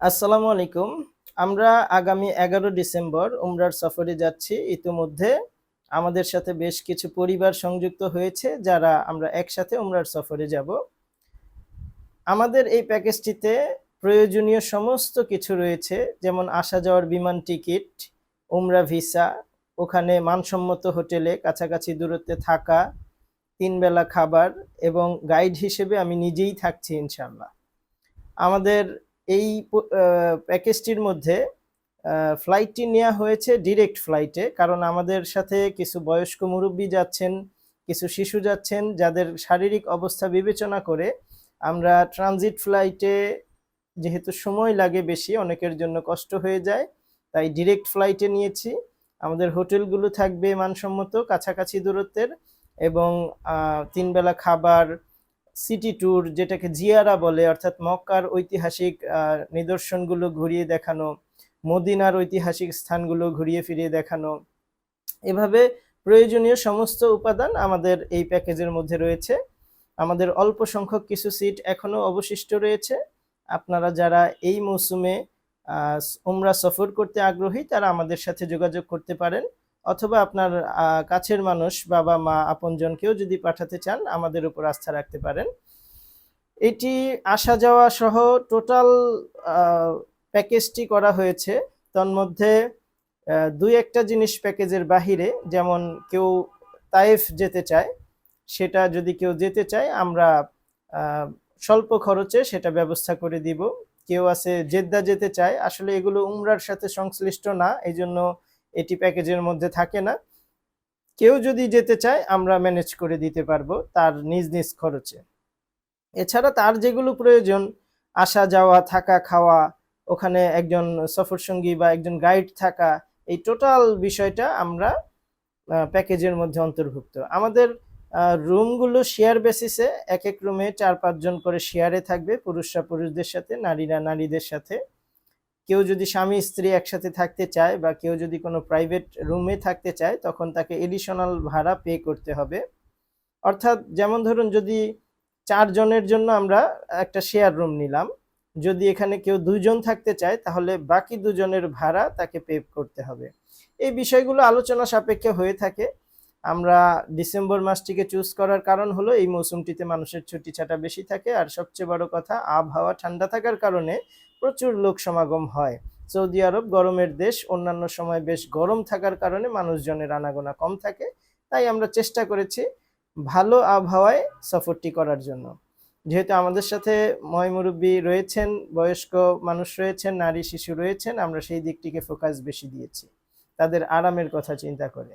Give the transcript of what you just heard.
আসসালামু আলাইকুম। আমরা আগামী এগারো ডিসেম্বর উমরার সফরে যাচ্ছি। ইতিমধ্যে আমাদের সাথে বেশ কিছু পরিবার সংযুক্ত হয়েছে, যারা আমরা একসাথে উমরার সফরে যাব। আমাদের এই প্যাকেজটিতে প্রয়োজনীয় সমস্ত কিছু রয়েছে, যেমন আসা যাওয়ার বিমান টিকিট, উমরা ভিসা, ওখানে মানসম্মত হোটেলে কাছাকাছি দূরত্বে থাকা তিন বেলা খাবার এবং গাইড হিসেবে আমি নিজেই থাকছি ইনশাল্লাহ আমাদের এই প্যাকেজটির মধ্যে ফ্লাইটটি নেওয়া হয়েছে ডিরেক্ট ফ্লাইটে কারণ আমাদের সাথে কিছু বয়স্ক মুরব্বী যাচ্ছেন কিছু শিশু যাচ্ছেন যাদের শারীরিক অবস্থা বিবেচনা করে আমরা ট্রানজিট ফ্লাইটে যেহেতু সময় লাগে বেশি অনেকের জন্য কষ্ট হয়ে যায় তাই ডিরেক্ট ফ্লাইটে নিয়েছি। আমাদের হোটেলগুলো থাকবে মানসম্মত কাছাকাছি দূরত্বের এবং আহ, তিন বেলা খাবার সিটি ট্যুর, যেটাকে জিয়ারা বলে, অর্থাৎ মক্কার ঐতিহাসিক নিদর্শনগুলো ঘুরিয়ে দেখানো, মদিনার ঐতিহাসিক স্থানগুলো ঘুরিয়ে ফিরিয়ে দেখানো, এভাবে প্রয়োজনীয় সমস্ত উপাদান আমাদের এই প্যাকেজের মধ্যে রয়েছে। আমাদের অল্প সংখ্যক কিছু সিট এখনও অবশিষ্ট রয়েছে। আপনারা যারা এই মৌসুমে উমরা সফর করতে আগ্রহী, তারা আমাদের সাথে যোগাযোগ করতে পারেন। অথবা আপনার কাছের মানুষ বাবা, মা, আপনজনকেও যদি পাঠাতে চান, আমাদের উপর আস্থা রাখতে পারেন। এটি আসা যাওয়া সহ টোটাল প্যাকেজটি করা হয়েছে। তন্মধ্যে দুই একটা জিনিস প্যাকেজের বাহিরে, যেমন কেউ তায়েফ যেতে চায়, সেটা যদি কেউ যেতে চায়, আমরা স্বল্প খরচে সেটা ব্যবস্থা করে দিব। কেউ আছে, জেদ্দা যেতে চায়, আসলে এগুলো উমরার সাথে সংশ্লিষ্ট না এই জন্য এটি প্যাকেজের মধ্যে থাকে না। কেউ যদি যেতে চায়, আমরা ম্যানেজ করে দিতে পারব তার নিজ নিজ খরচে। এছাড়া তার যেগুলো প্রয়োজন, আসা, যাওয়া, থাকা, খাওয়া, ওখানে একজন সফরসঙ্গী বা একজন গাইড থাকা, এই টোটাল বিষয়টা আমরা প্যাকেজের মধ্যে অন্তর্ভুক্ত। আমাদের রুমগুলো শেয়ার বেসিসে এক এক রুমে চার পাঁচজন করে শেয়ারে থাকবে, পুরুষরা পুরুষদের সাথে, নারীরা নারীদের সাথে। কেউ যদি স্বামী স্ত্রী একসাথে থাকতে চায় বা কেউ যদি কোনো প্রাইভেট রুমে থাকতে চায়, তখন তাকে এডিশনাল ভাড়া পে করতে হবে। অর্থাৎ যেমন ধরুন যদি চারজনের জন্য আমরা একটা শেয়ার রুম নিলাম, যদি এখানে কেউ দুজন থাকতে চায়, তাহলে বাকি দুজনের ভাড়া তাকে পে করতে হবে। এই বিষয়গুলো আলোচনা সাপেক্ষে হয়ে থাকে। আমরা ডিসেম্বর মাসটিকে চুজ করার কারণ হলো এই মৌসুমটিতে মানুষের ছুটি ছাটা বেশি থাকে আর সবচেয়ে বড় কথা, আবহাওয়া ঠান্ডা থাকার কারণে প্রচুর লোক সমাগম হয়। সৌদি আরব গরমের দেশ, অন্যান্য সময় বেশ গরম থাকার কারণে মানুষজনের আনাগোনা কম থাকে, তাই আমরা চেষ্টা করেছি ভালো আবহাওয়ায় সফরটি করার জন্য। যেহেতু আমাদের সাথে ময় মুরব্বী রয়েছেন, বয়স্ক মানুষ রয়েছেন, নারী শিশু রয়েছেন, আমরা সেই দিকটিকে ফোকাস বেশি দিয়েছি। তাদের আরামের কথা চিন্তা করে।